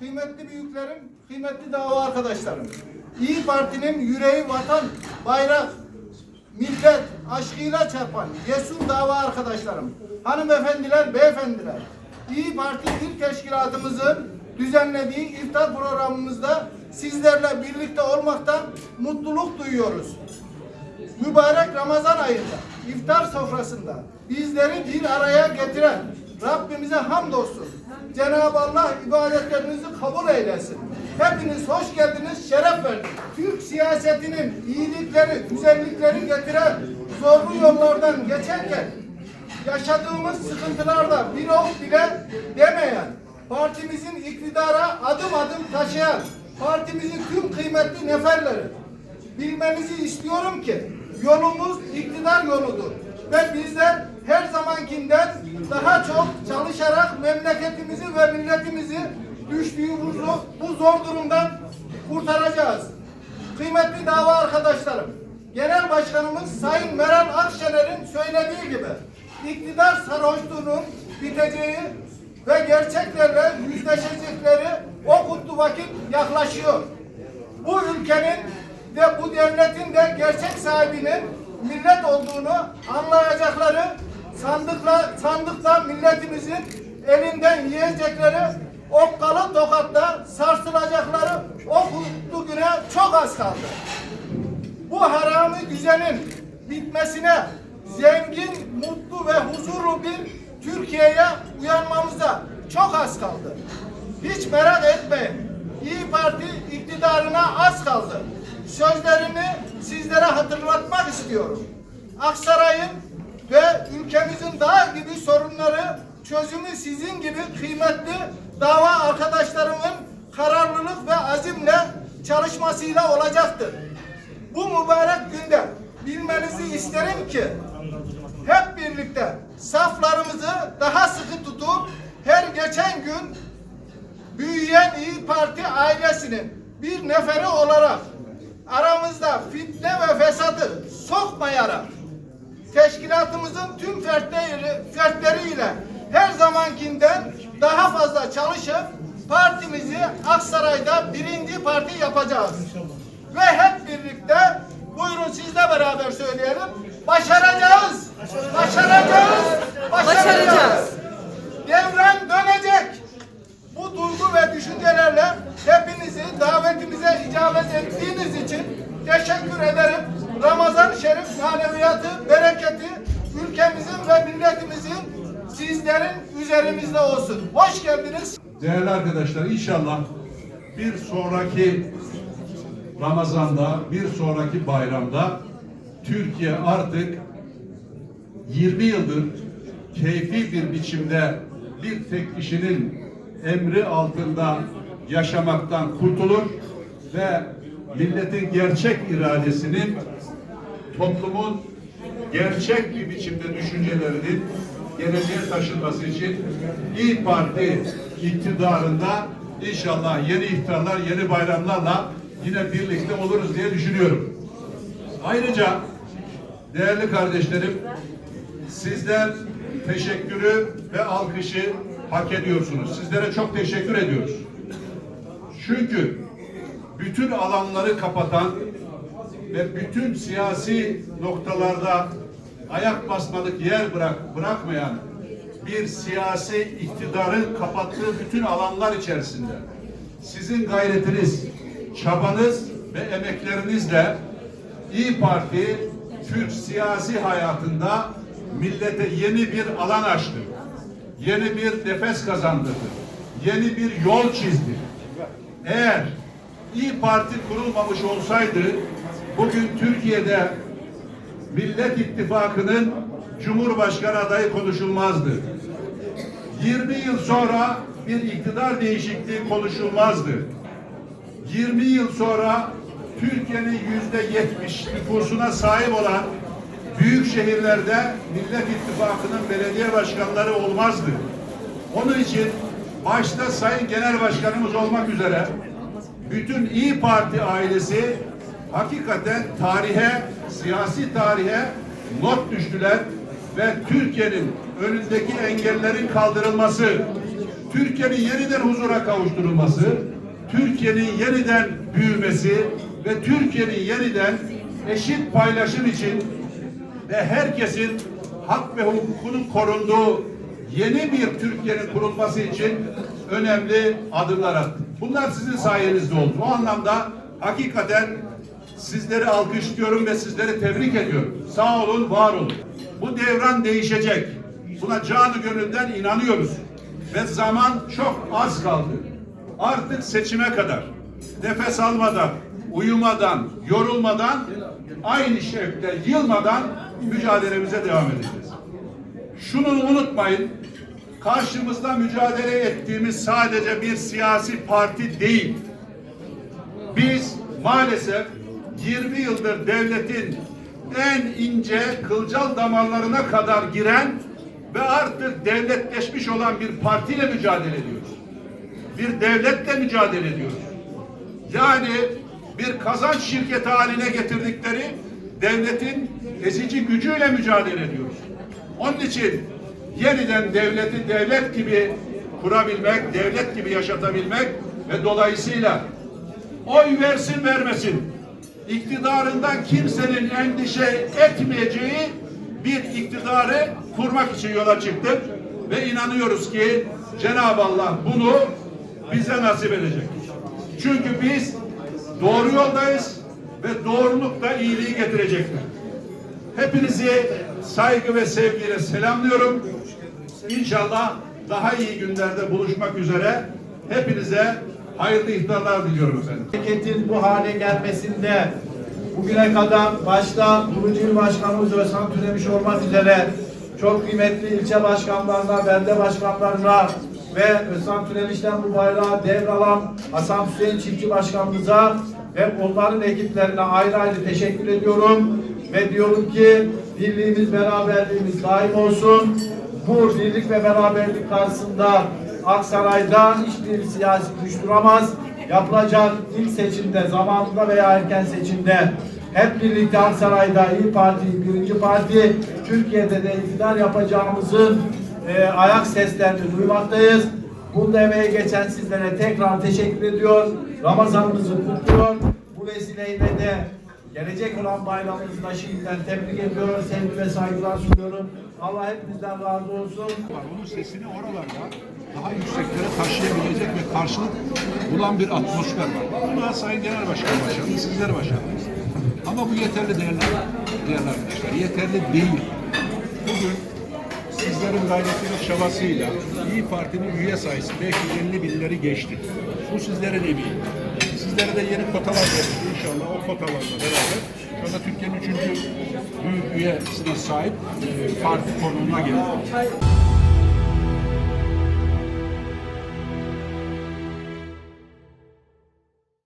kıymetli büyüklerim, kıymetli dava arkadaşlarım. İyi Parti'nin yüreği vatan, bayrak, millet aşkıyla çarpan cesur dava arkadaşlarım, hanımefendiler, beyefendiler. İyi Parti il teşkilatımızın düzenlediği iftar programımızda sizlerle birlikte olmaktan mutluluk duyuyoruz. Mübarek Ramazan ayında iftar sofrasında bizleri bir araya getiren Rabbimize hamdolsun. Cenab-ı Allah ibadetlerinizi kabul eylesin. Hepiniz hoş geldiniz, şeref verdiniz. Türk siyasetinin iyilikleri, güzellikleri getiren zorlu yollardan geçerken yaşadığımız sıkıntılarda bir ok bile demeyen, partimizin iktidara adım adım taşıyan, partimizin tüm kıymetli neferleri, bilmenizi istiyorum ki yolumuz iktidar yoludur. Ve bizler her zamankinden daha çok çalışarak memleketimizi ve milletimizi düştüğü bu, bu zor durumdan kurtaracağız. Kıymetli dava arkadaşlarım, Genel Başkanımız Sayın Meral Akşener'in söylediği gibi iktidar sarhoşluğunun biteceği ve gerçeklerle yüzleşecekleri o kutlu vakit yaklaşıyor. Bu ülkenin ve bu devletin de gerçek sahibinin millet olduğunu anlayacakları sandıkla sandıkta milletimizin elinden yiyecekleri okkalı tokatla sarsılacakları o kutlu güne çok az kaldı bu haramı düzenin bitmesine zengin, mutlu ve huzurlu bir Türkiye'ye uyanmamıza çok az kaldı. Hiç merak etmeyin. İyi Parti iktidarına az kaldı. Sözlerimi sizlere hatırlatmak istiyorum. Aksaray'ın ve ülkemizin daha gibi sorunları çözümü sizin gibi kıymetli dava arkadaşlarımın kararlılık ve azimle çalışmasıyla olacaktır. Bu mübarek günde bilmenizi isterim ki hep birlikte saflarımızı daha sıkı tutup her geçen gün büyüyen İyi Parti ailesinin bir neferi olarak aramızda fitne ve fesadı sokmayarak teşkilatımızın tüm fertleri, fertleriyle her zamankinden daha fazla çalışıp partimizi Aksaray'da birinci parti yapacağız. Ve hep birlikte buyurun sizle beraber söyleyelim. Başaracağız. Başaracağız. Devran dönecek. Bu duygu ve düşüncelerle hepinizi davetimize icabet ettiğiniz için teşekkür ederim. Ramazan Şerif maneviyatı, bereketi ülkemizin ve milletimizin sizlerin üzerimizde olsun. Hoş geldiniz. Değerli arkadaşlar inşallah bir sonraki Ramazan'da, bir sonraki bayramda Türkiye artık 20 yıldır keyfi bir biçimde bir tek kişinin emri altında yaşamaktan kurtulur ve milletin gerçek iradesinin toplumun gerçek bir biçimde düşüncelerinin geleceğe taşınması için İyi Parti iktidarında inşallah yeni iftarlar, yeni bayramlarla yine birlikte oluruz diye düşünüyorum. Ayrıca değerli kardeşlerim sizler teşekkürü ve alkışı hak ediyorsunuz. Sizlere çok teşekkür ediyoruz. Çünkü bütün alanları kapatan ve bütün siyasi noktalarda ayak basmalık yer bırak bırakmayan bir siyasi iktidarın kapattığı bütün alanlar içerisinde sizin gayretiniz, çabanız ve emeklerinizle İyi Parti Türk siyasi hayatında millete yeni bir alan açtı. Yeni bir nefes kazandırdı. Yeni bir yol çizdi. Eğer İyi Parti kurulmamış olsaydı bugün Türkiye'de Millet İttifakı'nın Cumhurbaşkanı adayı konuşulmazdı. 20 yıl sonra bir iktidar değişikliği konuşulmazdı. 20 yıl sonra Türkiye'nin yüzde 70 nüfusuna sahip olan büyük şehirlerde Millet İttifakı'nın belediye başkanları olmazdı. Onun için başta Sayın Genel Başkanımız olmak üzere bütün İyi Parti ailesi hakikaten tarihe, siyasi tarihe not düştüler ve Türkiye'nin önündeki engellerin kaldırılması, Türkiye'nin yeniden huzura kavuşturulması, Türkiye'nin yeniden büyümesi ve Türkiye'nin yeniden eşit paylaşım için ve herkesin hak ve hukukunun korunduğu yeni bir Türkiye'nin kurulması için önemli adımlar attı. Bunlar sizin sayenizde oldu. O anlamda hakikaten sizleri alkışlıyorum ve sizleri tebrik ediyorum. Sağ olun, var olun. Bu devran değişecek. Buna canı gönülden inanıyoruz. Ve zaman çok az kaldı. Artık seçime kadar nefes almadan, uyumadan, yorulmadan, aynı şevkte yılmadan mücadelemize devam edeceğiz. Şunu unutmayın, karşımızda mücadele ettiğimiz sadece bir siyasi parti değil. Biz maalesef 20 yıldır devletin en ince kılcal damarlarına kadar giren ve artık devletleşmiş olan bir partiyle mücadele ediyoruz. Bir devletle mücadele ediyoruz. Yani bir kazanç şirketi haline getirdikleri devletin ezici gücüyle mücadele ediyoruz. Onun için yeniden devleti devlet gibi kurabilmek, devlet gibi yaşatabilmek ve dolayısıyla oy versin vermesin iktidarından kimsenin endişe etmeyeceği bir iktidarı kurmak için yola çıktık ve inanıyoruz ki Cenab-ı Allah bunu bize nasip edecek. Çünkü biz doğru yoldayız ve doğruluk da iyiliği getirecektir. Hepinizi saygı ve sevgiyle selamlıyorum. İnşallah daha iyi günlerde buluşmak üzere hepinize hayırlı iftarlar diliyorum efendim. Memleketin bu hale gelmesinde bugüne kadar başta kurucu il başkanımız Özhan Tünemiş olmak üzere çok kıymetli ilçe başkanlarına, belde başkanlarına ve Özhan Tünemiş'ten bu bayrağı devralan Hasan Hüseyin Çiftçi Başkanımıza ve onların ekiplerine ayrı ayrı teşekkür ediyorum ve diyorum ki birliğimiz, beraberliğimiz daim olsun. Bu birlik ve beraberlik karşısında Aksaray'da hiçbir siyasi güç duramaz. Yapılacak ilk seçimde, zamanında veya erken seçimde hep birlikte Aksaray'da İyi Parti, birinci parti, Türkiye'de de iktidar yapacağımızın e, ayak seslerini duymaktayız. Bunda emeği geçen sizlere tekrar teşekkür ediyor. Ramazanınızı kutluyor. Bu vesileyle de gelecek olan bayramımızı da şimdiden tebrik ediyorum. Sevgi ve saygılar sunuyorum. Allah hepimizden razı olsun. Onun sesini oralarda daha yükseklere taşıyabilecek ve karşılık bulan bir atmosfer var. Buna Sayın Genel Başkan başarılı, sizler başarılı. Ama bu yeterli değerli, değerli arkadaşlar. Yeterli değil. Bugün sizlerin gayreti ve çabasıyla İyi Parti'nin üye sayısı 550 binleri geçti. Bu sizlerin emeği. Sizlere de yeni kotalar verildi inşallah. O kotalarla beraber şu anda Türkiye'nin üçüncü büyük üyesine sahip e, parti konumuna geldi.